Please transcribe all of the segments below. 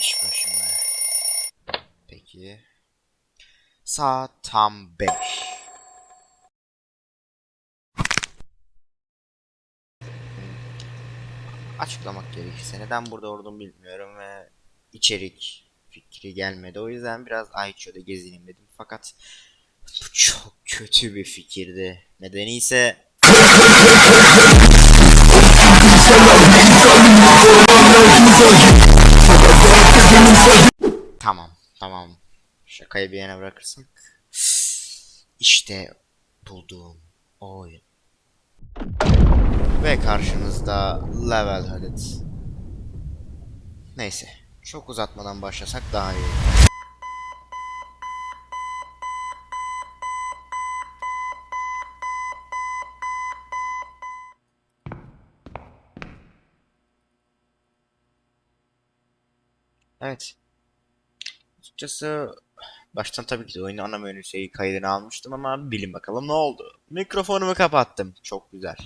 iş başında. Peki. Saat tam 5. Açıklamak gerekirse neden burada olduğumu bilmiyorum ve içerik fikri gelmedi. O yüzden biraz Aicho'da gezineyim dedim. Fakat bu çok kötü bir fikirdi. Nedeni ise Tamam, tamam. Şakayı bir yana bırakırsak. İşte bulduğum oyun. Ve karşınızda Level Headed. Neyse, çok uzatmadan başlasak daha iyi. Evet. Açıkçası baştan tabii ki de oyunun ana menüsü kaydını almıştım ama bilin bakalım ne oldu. Mikrofonumu kapattım. Çok güzel.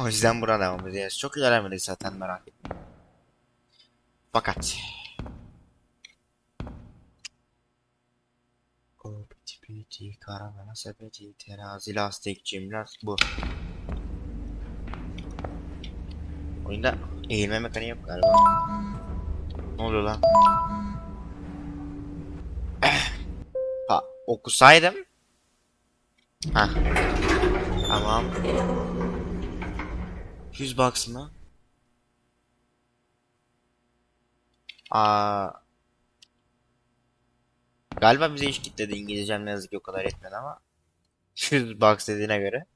O yüzden buna devam edeceğiz. Çok ilerlemedik zaten merak etmeyin. Fakat O piti piti sepeti terazi lastik cimnaz bu. Oyunda eğilme mekaniği yok galiba. Ne oluyor lan? ha okusaydım. Ha. Tamam. 100 bucks mı? Aa. Galiba bize hiç kitledi İngilizcem ne yazık ki o kadar etmedi ama 100 bucks dediğine göre.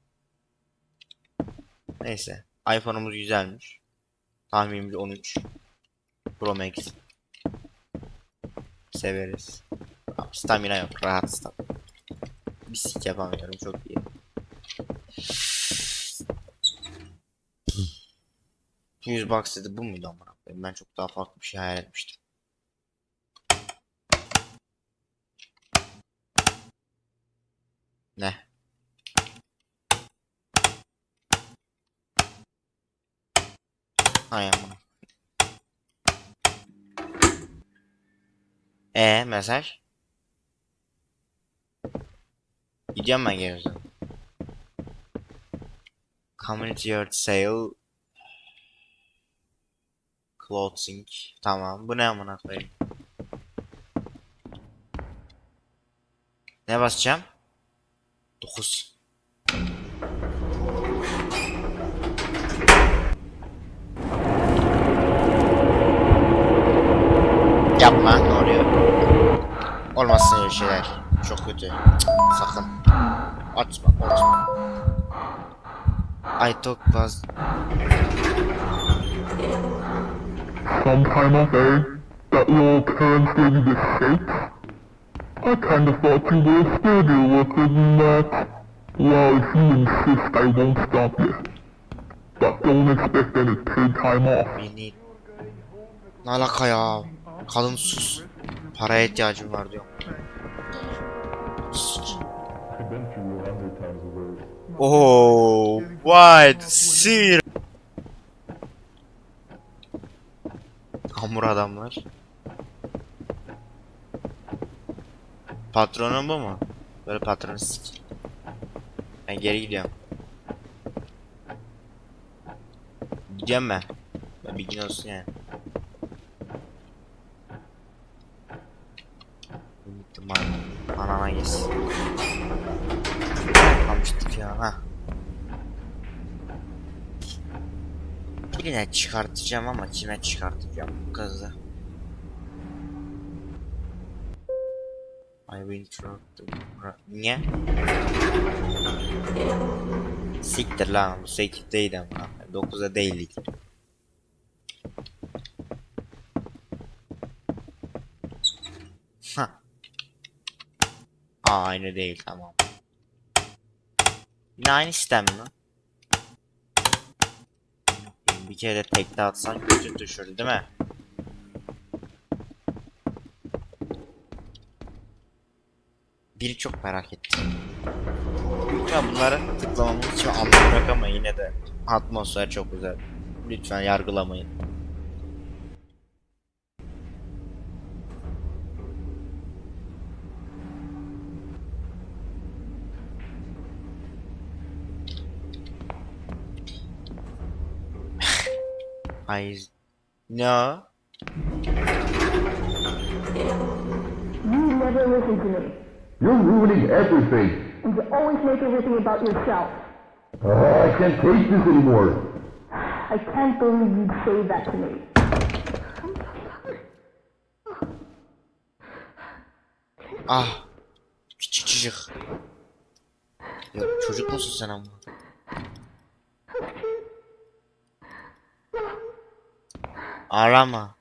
Neyse. iPhone'umuz güzelmiş. Tahminimce 13. Pro Max. Severiz. Stamina yok. Rahat stamina. Bir sik yapamıyorum. Çok iyi. Yüz bucks dedi bu muydu amına? Ben çok daha farklı bir şey hayal etmiştim. Ne? Hay. E mesaj? Gidiyorum ben geri. Community yard sale Clothing Tamam bu ne amına koyayım Ne basacağım? 9 Yapma? Olmasın öyle şeyler. Çok kötü. Cık, sakın. Açma açma. I talk was some time ago that you're currently in the States. I kind of thought you were a studio worker and that, well, if you insist, I won't stop you. But don't expect any paid time off. Ne alaka ya? Kadın sus. Paraya ihtiyacım var diyor. Oh, what? Sir. Hamur adamlar. Patronun bu mu? Böyle patronu sik. Ben geri gidiyorum. Gidiyorum ben. Ben bilgin olsun yani. Bana. Anana gez. Kalmıştık ya ha. Birine çıkartacağım ama kime çıkartacağım bu kızı? I will interrupt the... Niye? Siktir lan bu 8'deydi ama 9'a değildik. Aa, aynı değil tamam. Yine aynı sistem mi? Bir kere tekte atsan kötü düşürdü değil mi? Biri çok merak etti. Lütfen bunları tıklamamız için anlam yok ama yine de atmosfer çok güzel. Lütfen yargılamayın. I no. You never listen to me. You're ruining everything. And you always make everything about yourself. Oh, I can't take this anymore. I can't believe you'd say that to me. Ah. Küçük çocuk. Yok çocuk musun sen ama? Ağlama.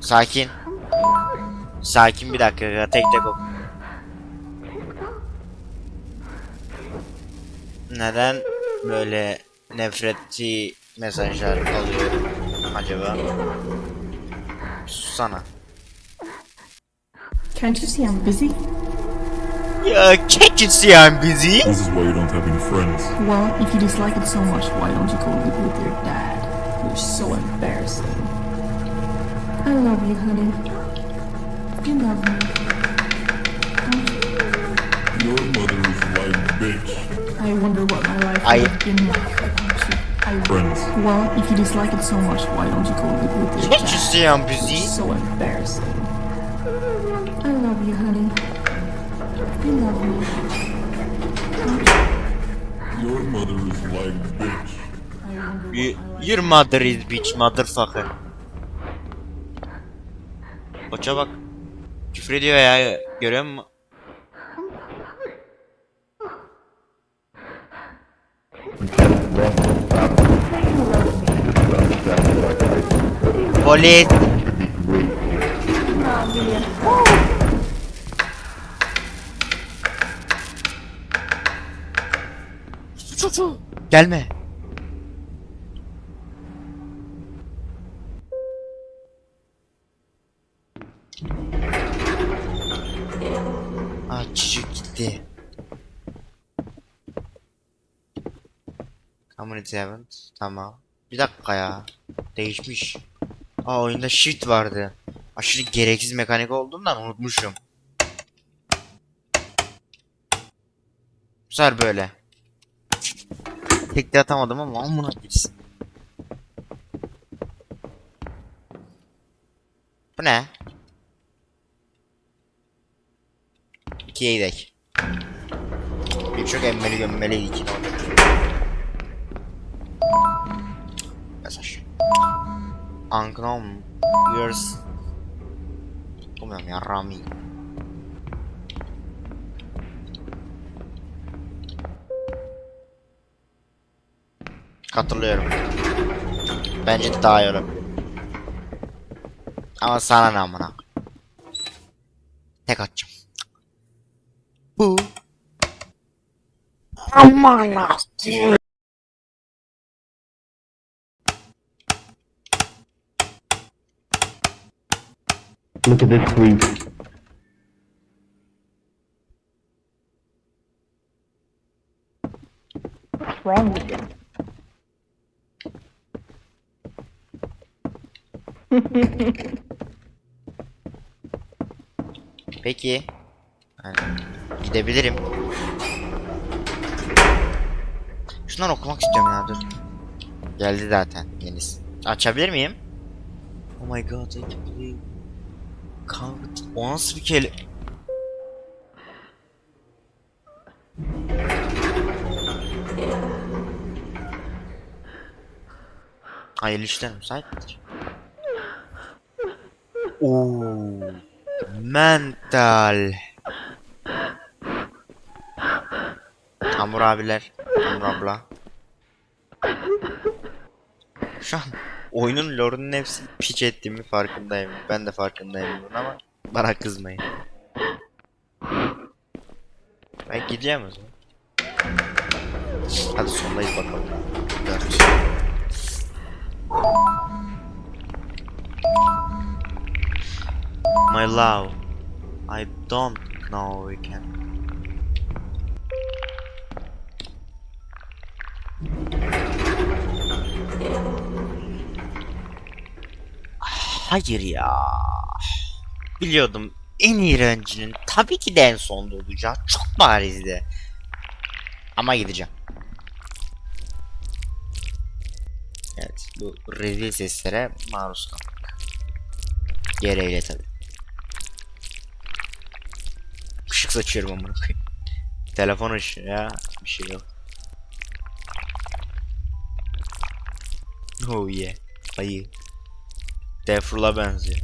Sakin. Sakin bir dakika tek tek oku. Neden böyle nefretçi mesajlar alıyorum acaba? Susana. Can't you see I'm busy? Ya can't you see I'm busy? This is why you don't have any friends. Well, if you dislike it so much, why don't you go live with your dad? You're so embarrassing. I love you, honey. You love me. Your mother is a lying bitch. I wonder what my life I- would have been like without you. I Friends. Well, if you dislike it so much, why don't you go live with your dad? Can't you dad? see I'm busy? You're So embarrassing. Your mother is bitch motherfucker. Koça bak. Küfür ediyor ya. Görüyor musun? Polis. Gelme. Çocuk gitti. Community. Tamam. Bir dakika ya. Değişmiş. Aa oyunda shift vardı. Aşırı gereksiz mekanik olduğundan unutmuşum. Sefer böyle. Tekte atamadım ama amına girsin. Bu ne? İkiye gidelim. Bir çok emmeli gömmeli iki oldu. Mesaj. Unknown. Yours. Bilmiyorum ya Rami. Katılıyorum. Bence daha iyi olur. Ama sana ne amına. Tek atacağım. Amına. Look at this, please. What's wrong with you? Peki. Gidebilirim. Şunları okumak istiyorum ya dur. Geldi zaten yenisi. Açabilir miyim? Oh my god I can't believe. Kanka o nasıl bir keli... Hayırlı işler müsait midir? Oo. Mental. Hamur abiler, Hamur abla. Şu an oyunun lore'unun hepsini piç ettiğimi farkındayım. Ben de farkındayım bunun ama bana kızmayın. Ben gideceğim o zaman. Hadi sondayız bakalım. Dört. My love, I don't know we can. Hayır ya. Biliyordum en iğrencinin tabii ki de en sonda olacağı çok barizdi. Ama gideceğim. Evet bu rezil seslere maruz kalmak. Gereğiyle tabi. Işık saçıyorum amına koyayım. Telefon ışığı ya bir şey yok. Oh yeah. Ayı. Defrula benziyor.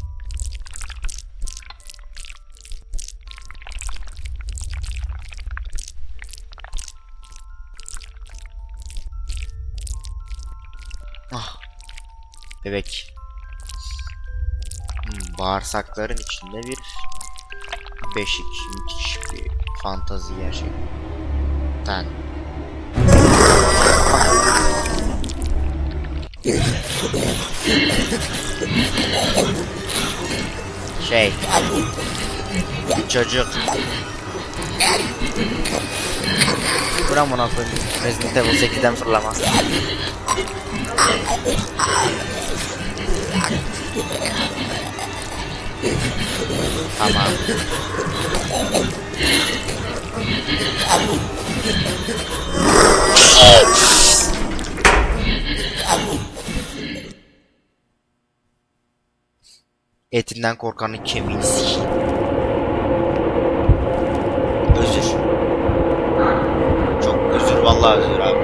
Ah. Bebek. Hmm, bağırsakların içinde bir beşik. Müthiş bir fantazi gerçekten. Şey. Bir çocuk. Buram buna koyayım. Resident Evil 8'den fırlama. Tamam. Etinden korkanın kemiğini sikeyim. Özür. Çok özür vallahi özür abi.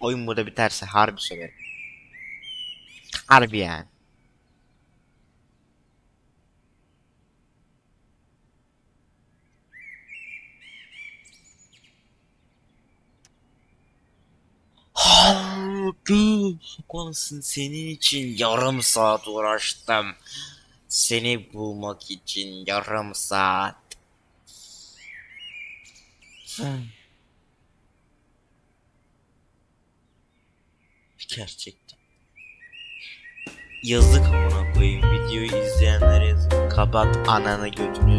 Oyun burada biterse harbi söverim. Harbi yani. Harbi sokansın senin için yarım saat uğraştım. Seni bulmak için yarım saat. Gerçekten. Yazık amına koyayım videoyu izleyenlere yazık. Kapat ananı götünü